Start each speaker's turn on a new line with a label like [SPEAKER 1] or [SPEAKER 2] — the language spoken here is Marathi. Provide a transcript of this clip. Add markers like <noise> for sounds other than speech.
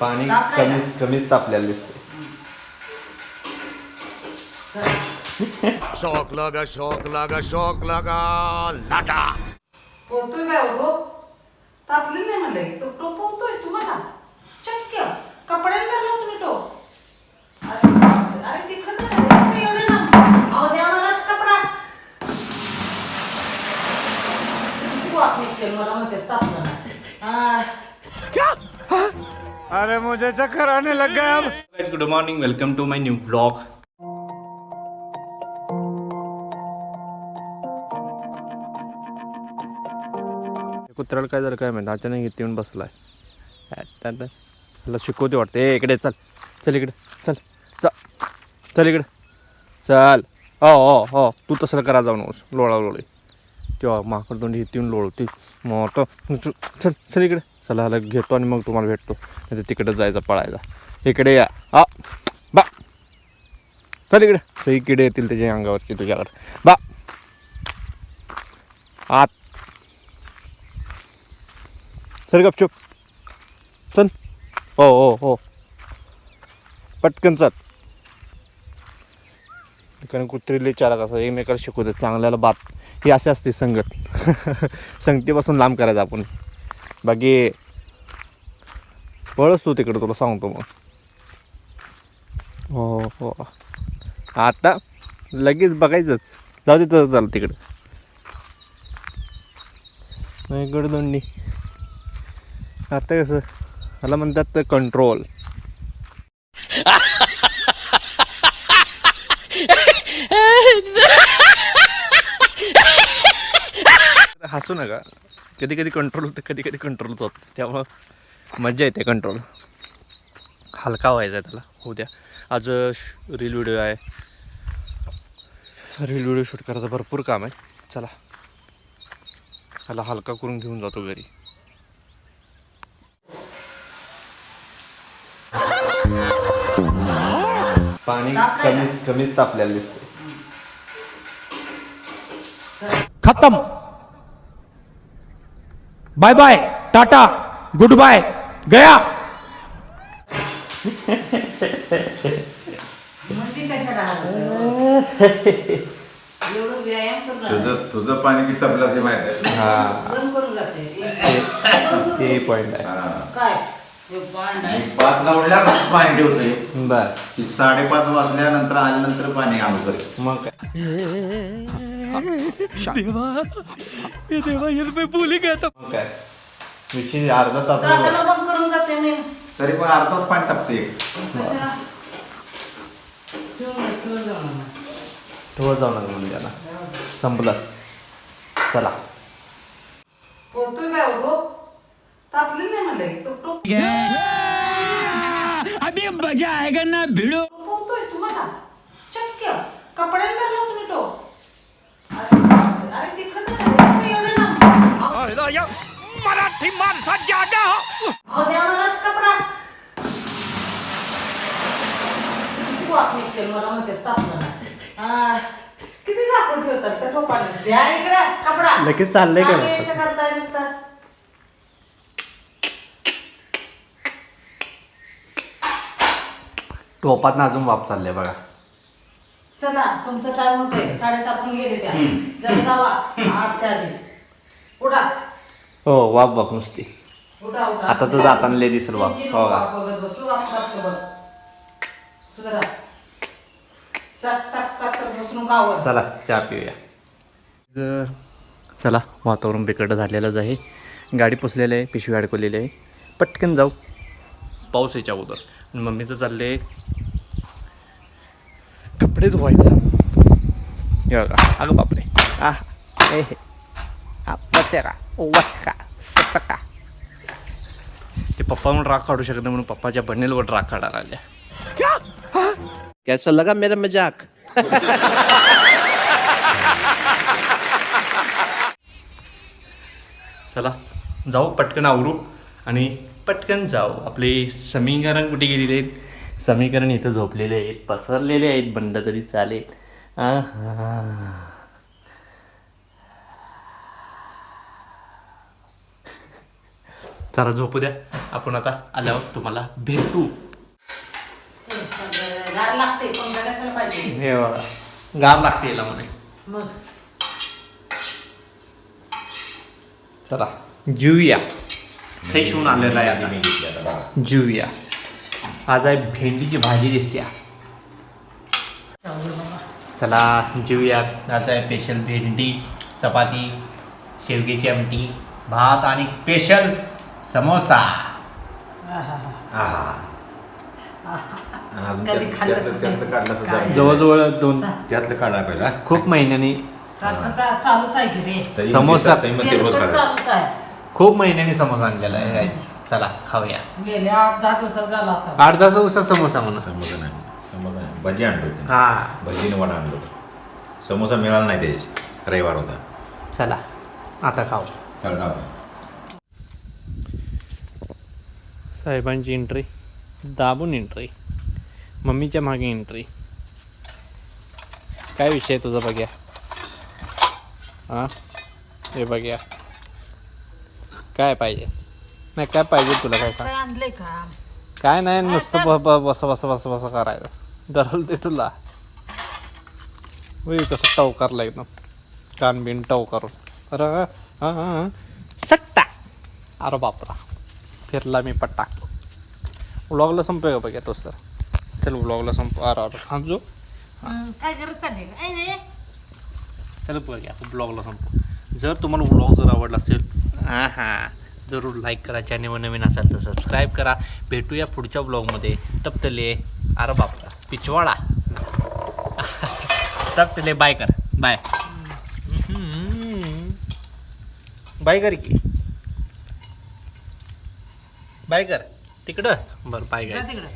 [SPEAKER 1] पाणी
[SPEAKER 2] तापलंय ना?
[SPEAKER 1] कमीच तापलेलं दिसतंय
[SPEAKER 3] शौक लगा शौक लगा शौक लगा लगा
[SPEAKER 2] पोहतोय काय हो टोप तापली नाही म्हणलं की. तो टोप पोहतोय तुम्हाला चक्क कपड्याला धरला तुम्ही टोप अरे बापरे. अरे तिकडं कसं काय एवढं लांब? अहो द्या मला कपडा किती वाफ निघते मला म्हणते तापलं नाही. हा.
[SPEAKER 3] अरे मुझे चक्कर आने लग गया अब।
[SPEAKER 1] Guys good morning welcome to my new vlog कुत्र्याला काय झालं काय माहिती? अचानक इथे येऊन बसलाय. त्याला शिकवते वाटते. ए इकडे चल. चल इकडे. चल. चल. चल इकडे. चल. हो हो हो. तू तसं करा जाऊ नकोस लोळा लोळे तेव्हा माकड तोंडी इथे येऊन लोळते. मग आता चल चल इकडे. चला ह्याला घेतो आणि मग तुम्हाला भेटतो. नाही तर जायचं पळायचा. इकडे या. आ बा. चल इकडे. सही किडे येतील त्याच्या अंगावरची तुझ्याकडे. बा. आत. सर गपचूप. चल. हो हो हो. पटकन चल. कारण कुत्रीले चालक असं एकमेकाला शिकवते चांगल्याला बात. ही अशी असते संगत. <laughs> संगतीपासून लांब करायचं आपण. बाकी पळस तू तिकडे तुला सांगतो मग. हो हो. आता लगेच बघायचंच. जाऊ दे तर चाल तिकडं. नाही गडदंडी आता कसं? मला म्हणतात तर कंट्रोल <laughs> हसू नका. कधी कधी कंट्रोल होतं कधी कधी कंट्रोल होत. त्यामुळं मजा येते कंट्रोल हलका व्हायचा आहे त्याला. होऊ द्या. आज रील व्हिडिओ आहे. रील व्हिडिओ शूट करायचं भरपूर काम आहे. चला. त्याला हलका करून घेऊन जातो घरी. पाणी
[SPEAKER 2] ना?
[SPEAKER 1] कमीच तापलेलं दिसतंय.
[SPEAKER 4] खत्म. Bye bye tata good bye गया।
[SPEAKER 5] तुझं तुझं पाणी किती तपलं ते माहीत आहे?
[SPEAKER 1] हा.
[SPEAKER 2] बंद करून जाते.
[SPEAKER 1] ते पॉईंट आहे.
[SPEAKER 5] हा. पाचला उठल्यावर पाणी ठेवतोय?
[SPEAKER 1] बर.
[SPEAKER 5] की साडेपाच वाजल्यानंतर आल्यानंतर पाणी आणू कर
[SPEAKER 1] मग काय? मग काय? विषय अर्धा तास
[SPEAKER 2] जाताना बंद करून जाते मी
[SPEAKER 5] तरी पण अर्धा तास पाणी टाकते.
[SPEAKER 1] ठेवत जाऊ नका म्हणजे त्याला. संपलं. चला.
[SPEAKER 2] पोहतोय काय हो टोप तापली नाही म्हणलं की. तो टोप.
[SPEAKER 4] अभी मजा आएगा ना भिड़ो.
[SPEAKER 2] पोहतोय तुम्हाला? चक्क. धरला तुम्ही अरे तिकडं एवढं लांब?
[SPEAKER 4] मराठी माणसा जागा.
[SPEAKER 2] अहो द्या मला कपडा. किती वाफ निघते मला म्हणते. हा. किती झाकून ठेवतात त्या टोपाने? द्या इकडं कपडा.
[SPEAKER 1] लगेच चाललंय काय?
[SPEAKER 2] याच्या करताय नुसतं.
[SPEAKER 1] टोपात अजून वाप चालले बघा.
[SPEAKER 2] चला तुमचं टाइम होते साडेसात गेले त्या. जर जावा. आठच्या आधी. उठा.
[SPEAKER 1] हो वाप बघ नुसती.
[SPEAKER 2] उठा उठा.
[SPEAKER 1] आता तर जाताना वाफ.
[SPEAKER 2] त्यांची
[SPEAKER 1] हो का?
[SPEAKER 2] बघत बसू बघ सुधरा.
[SPEAKER 1] चला चहा पिऊया. चला वातावरण बिकट झालेलंच आहे. गाडी पुसलेली आहे पिशवी अडकवलेली आहे. पटकन जाऊ. पाऊस याच्या अगोदर. आणि मम्मीचं चालले कपडे धुवायचं. बघा. अगं बापरे. आ ए हे. वचका सचका. ते पप्पा म्हणून राग काढू शकत नाही म्हणून पप्पाच्या बनेलवर राग काढायला आल्या कैसा लगा मेरा मजाक चला जाऊ पटकन आवरू आणि पटकन जाऊ. आपले समीकरण कुठे गेलेले आहेत? समीकरण इथं झोपलेले आहेत पसरलेले आहेत बंड तरी चालेल. चला झोपू द्या. आपण आता आल्यावर तुम्हाला भेटू.
[SPEAKER 2] लागते पण कशाला पाहिजे.
[SPEAKER 1] हे बघा गार लागते याला म्हणे.
[SPEAKER 2] मग?
[SPEAKER 1] चला जीवया. फ्रेश होऊन आलेला आहे आता. जीवया. आज आहे भेंडीची भाजी दिसते. चला जीवया. आज आहे स्पेशल भेंडी चपाती शेवग्याची आमटी भात आणि स्पेशल समोसा.
[SPEAKER 5] आहा. अजून
[SPEAKER 2] कधी
[SPEAKER 5] त्यात-
[SPEAKER 2] खाल्लंच
[SPEAKER 5] त्यातलं-
[SPEAKER 2] नाही.
[SPEAKER 5] त्यातलं काढलं सुद्धा
[SPEAKER 2] काय?
[SPEAKER 5] नाही.
[SPEAKER 1] जवळजवळ दोन
[SPEAKER 5] त्यातलं काढा पहिला
[SPEAKER 1] खूप महिन्यांनी
[SPEAKER 2] आता चालूच आहे की रे.
[SPEAKER 5] तरी
[SPEAKER 1] समोसा.
[SPEAKER 5] तरी म्हणते रोज
[SPEAKER 2] तेलकट
[SPEAKER 5] खायचं.
[SPEAKER 2] चालूच आहे.
[SPEAKER 1] खूप महिन्यांनी समोसा आणलेला आहे guys. चला खाऊया.
[SPEAKER 2] गेल्या आठ दहा दिवसात झाला असं.
[SPEAKER 1] आठ दहा दिवसात समोसा म्हणा
[SPEAKER 5] समोसा नाही समोसा नाही भजी आणलो होती.
[SPEAKER 1] हा.
[SPEAKER 5] भजीने वडा आणलो होतं. समोसा मिळाला नाही द्यायची रविवार होता.
[SPEAKER 1] चला आता खाऊ.
[SPEAKER 5] कळला होता
[SPEAKER 1] साहेबांची एंट्री दाबून एंट्री मम्मीच्या मागे एंट्री काय विषय आहे तुझा बघ्या? हां? हे बघ्या. काय पाहिजे? नाही काय पाहिजे तुला काय
[SPEAKER 2] काय आणलंय का?
[SPEAKER 1] काय नाही नुसतं ब- ब- बस बस बस बस करायचं. धरल ते तुला. होय कसं टवकारला एकदम. कान बिन टव करून अरे हां हां सट्टा. अरे बापरा. फिरला मी पट्टा. व्लॉगला संपूया का बघा तो सर चल व्लॉगला संप अरे अरे हा जो.
[SPEAKER 2] हं, काय गरज चालली
[SPEAKER 1] चल बघा ब्लॉगला संपू. जर तुम्हाला ब्लॉग जर आवडला असेल हां हां जरूर लाईक करा चॅनल नवीन असाल तर सबस्क्राईब करा. भेटूया पुढच्या ब्लॉगमध्ये तप्तले अरे बापरा पिछवाडा. <laughs> तप्तले बाय कर. बाय बाय कर की. बाय कर. तिकडं? बरं बाय कर
[SPEAKER 2] तिकडं.